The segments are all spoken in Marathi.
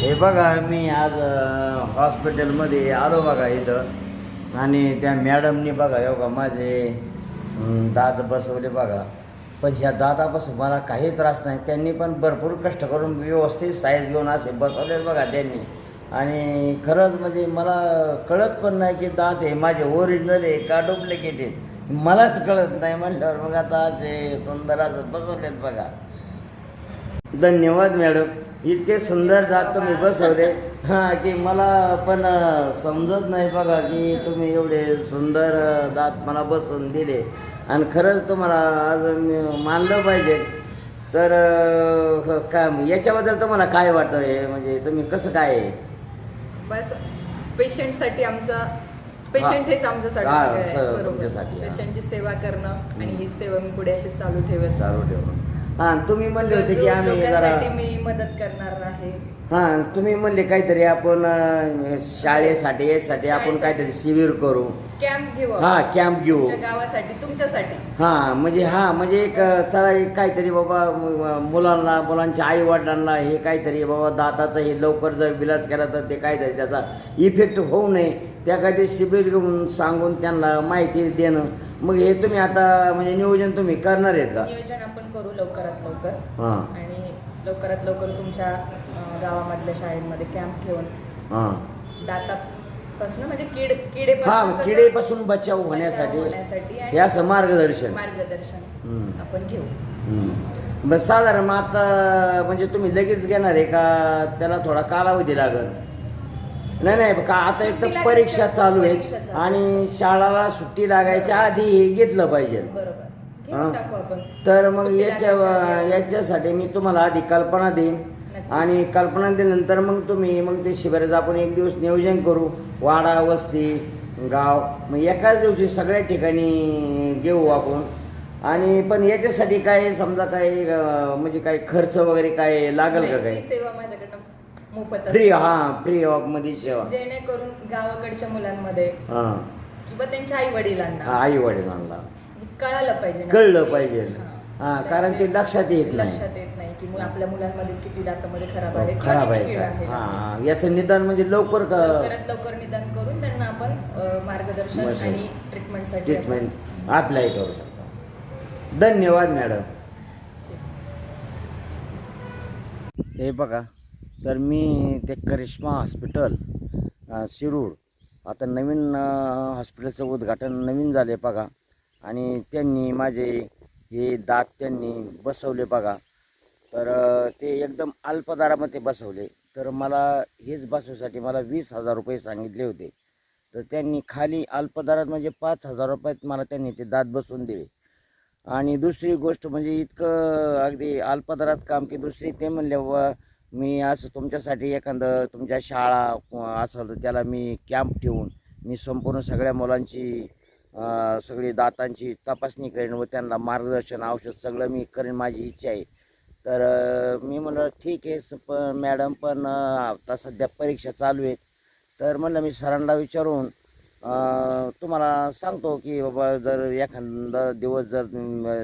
हे बघा मी आज हॉस्पिटलमध्ये आलो बघा इथं. आणि त्या मॅडमनी बघा एवढा माझे दात बसवले बघा. पण ह्या दातापासून मला काही त्रास नाही. त्यांनी पण भरपूर कष्ट करून व्यवस्थित साईज घेऊन असे बसवले बघा त्यांनी. आणि खरंच म्हणजे मला कळत पण नाही की दात हे माझे ओरिजिनल आहे का डुप्लिकेट आहेत मलाच कळत नाही म्हणल्यावर मग आता असे सुंदर असं बसवलेत बघा. धन्यवाद मॅडम इतके सुंदर दात तुम्ही बसवले. हां की मला पण समजत नाही बघा की तुम्ही एवढे सुंदर दात मला बसवून दिले. आणि खरंच तुम्हाला आज मानलं पाहिजे. तर काय याच्याबद्दल तुम्हाला काय वाटतं? हे म्हणजे तुम्ही कसं काय बस पेशंटसाठी आमचा पेशंट हेच आमच्यासाठी. पेशंटची सेवा करणं आणि ही सेवा मी पुढे अशी चालू ठेवत. चालू ठेवून हां तुम्ही म्हणले होते की आम्ही जरा लोकांसाठी मी मदत करणार आहे. हां तुम्ही म्हणले काहीतरी आपण अ, शाळेसाठी यासाठी आपण शाळेसाठी. काहीतरी शिबिर करू. कॅम्प घेऊ हा. कॅम्प घेऊ. तुमच्या गावासाठी तुमच्यासाठी. हा म्हणजे हा म्हणजे एक अ, चला एक काहीतरी बाबा मुलांना मुलांच्या आई वडिलांना हे काहीतरी बाबा दाताचं हे लवकर जर विलाज केला तर ते काहीतरी त्याचा इफेक्ट होऊ नये. त्या काहीतरी शिबिर घेऊन सांगून त्यांना माहिती देणं. मग हे तुम्ही आता म्हणजे नियोजन तुम्ही करणार आहेत का? नियोजन आपण करू लवकरात लवकर. हां. आणि लवकरात लवकर तुमच्या अं, गावामधल्या शाळेमध्ये कॅम्प हां. दातापासून म्हणजे किड किडेपासून हा कसं- किडेपासून बचाव बचाव होण्यासाठी होण्यासाठी आणि हे असं मार्गदर्शन. मार्गदर्शन हम्म. आपण घेऊ. हम्म. साधारण मग आता म्हणजे तुम्ही लगेच घेणार आहे का? त्याला थोडा कालावधी लागल. नाही नाही का आता एक तर परीक्षा चालू परीक्षा आहेत चालू. आणि शाळाला सुट्टी लागायच्या आधी हे घेतलं पाहिजे बरोबर हा. घेऊन टाकू आपण तर मग सुट्टी याच्या लागायच्या आधी. याच्यासाठी मी तुम्हाला आधी कल्पना देईन नक्की. आणि कल्पना दिल्यानंतर मग तुम्ही मग ते शिबिराचं आपण एक दिवस नियोजन करू वाडा वस्ती गाव मग एकाच दिवशी सगळ्या ठिकाणी घेऊ आपण आणि पण याच्यासाठी काय समजा काय अं, म्हणजे काय खर्च वगैरे काय लागेल का नाही, काय ती सेवा माझ्याकडनं मोफत फ्री. हा फ्री ऑफमध्ये सेवा जेणेकरून गावाकडच्या मुलांमध्ये हा किंवा त्यांच्या आई वडिलांना आई वडिलांना कळालं पाहिजे. कळलं पाहिजे. हा. हा, कारण ते लक्षात येत नाही. लक्षात येत नाही की मु- आपल्या मुलांमध्ये किती दातामध्ये खराब आहे किंवा खराब किती आहे कीड का आहे. हा याचं निदान म्हणजे लवकर का लवकरात लवकर निदान करून त्यांना आपण अ, मार्गदर्शन. आणि ट्रीटमेंटसाठी ट्रीटमेंट अप्लाय करू शकता धन्यवाद मॅडम हे बघा तर मी ते करिश्मा हॉस्पिटल शिरूड शिरूर आता नवीन हॉस्पिटलचं उद्घाटन नवीन झाले बघा. आणि त्यांनी माझे हे दात त्यांनी बसवले बघा. तर ते एकदम अल्पदारामध्ये बसवले. तर मला हेच बसवण्यासाठी मला वीस हजार रुपये सांगितले होते. तर त्यांनी खाली अल्पदारात म्हणजे पाच हजार रुपयात मला त्यांनी ते दात बसवून दिले. आणि दुसरी गोष्ट म्हणजे इतकं अगदी अल्पदारात काम की दुसरी ते म्हणले व मी असं तुमच्यासाठी एखादं तुमच्या शाळा असेल तर त्याला मी कॅम्प ठेवून मी संपूर्ण सगळ्या मुलांची सगळी दातांची तपासणी करेन व त्यांना मार्गदर्शन औषध सगळं मी करेन माझी इच्छा आहे. तर मी म्हणलं ठीक आहे स- पण मॅडम पण आता सध्या परीक्षा चालू आहेत. तर म्हणलं मी सरांना विचारून तुम्हाला सांगतो की बाबा जर एखादा दिवस जर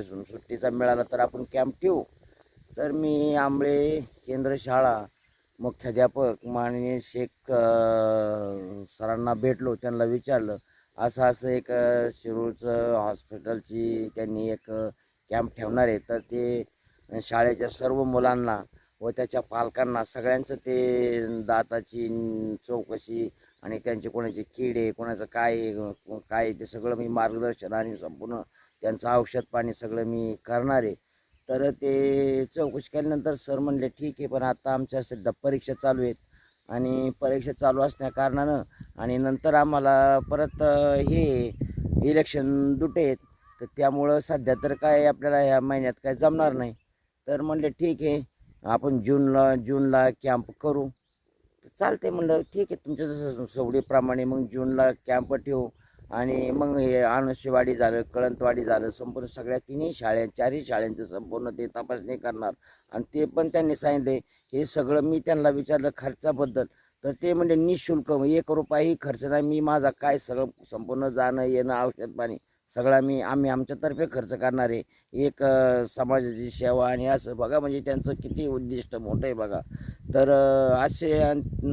सुट्टीचा मिळाला तर आपण कॅम्प ठेवू. तर मी आंबळे केंद्र शाळा मुख्याध्यापक माननीय शेख सरांना भेटलो त्यांना विचारलं. असं असं एक शिरूरचं हॉस्पिटलची त्यांनी एक कॅम्प ठेवणार आहे. तर ते शाळेच्या सर्व मुलांना व त्याच्या पालकांना सगळ्यांचं ते दाताची चौकशी आणि त्यांचे कोणाचे किडे कोणाचं काय आहे, काय आहे ते सगळं मी मार्गदर्शन आणि संपूर्ण त्यांचं औषध पाणी सगळं मी करणार आहे. तर ते चौकशी केल्यानंतर सर म्हणले ठीक आहे पण आता आमच्या सध्या परीक्षा चालू आहेत आणि परीक्षा चालू असण्या कारणानं आणि नंतर आम्हाला परत हे इलेक्शन दुटे आहेत तर त्यामुळं सध्या तर काय आपल्याला ह्या महिन्यात काय जमणार नाही. तर म्हणले ठीक आहे आपण जूनला जूनला कॅम्प करू. तर चालते म्हणलं ठीक आहे तुमच्या जसं सवडीप्रमाणे मग जूनला कॅम्प ठेवू आणि मग हे आणशीवाडी झालं कळंतवाडी झालं संपूर्ण सगळ्या तिन्ही शाळ्या चारही शाळांचं संपूर्ण ते तपासणी करणार. आणि ते पण त्यांनी सांगितले हे सगळं मी त्यांना विचारलं खर्चाबद्दल. तर ते म्हणजे निशुल्क एक रुपयाही खर्च नाही. मी माझा काय सगळं संपूर्ण जाणं येणं औषध पाणी सगळा मी आम्ही आमच्यातर्फे खर्च करणार आहे. एक समाजाची सेवा आणि असं बघा म्हणजे त्यांचं किती उद्दिष्ट मोठं आहे बघा. तर असे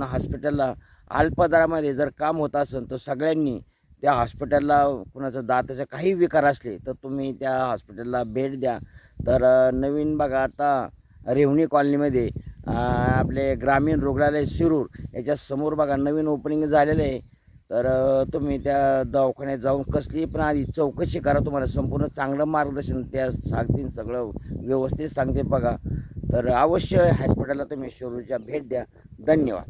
हॉस्पिटलला अल्पदरामध्ये जर काम होत असेल तर सगळ्यांनी त्या हॉस्पिटलला कुणाचं दाताचे काही विकार असले तर तुम्ही त्या हॉस्पिटलला भेट द्या. तर नवीन बघा आता रेवणी कॉलनीमध्ये आपले ग्रामीण रुग्णालय शिरूर याच्या समोर बघा नवीन ओपनिंग झालेलं आहे. तर तुम्ही त्या दवाखान्यात जाऊन कसली पण आधी चौकशी करा. तुम्हाला संपूर्ण चांगलं मार्गदर्शन त्या सांगतील सगळं व्यवस्थित सांगते बघा. तर अवश्य हॉस्पिटलला तुम्ही शिरूरच्या भेट द्या. धन्यवाद.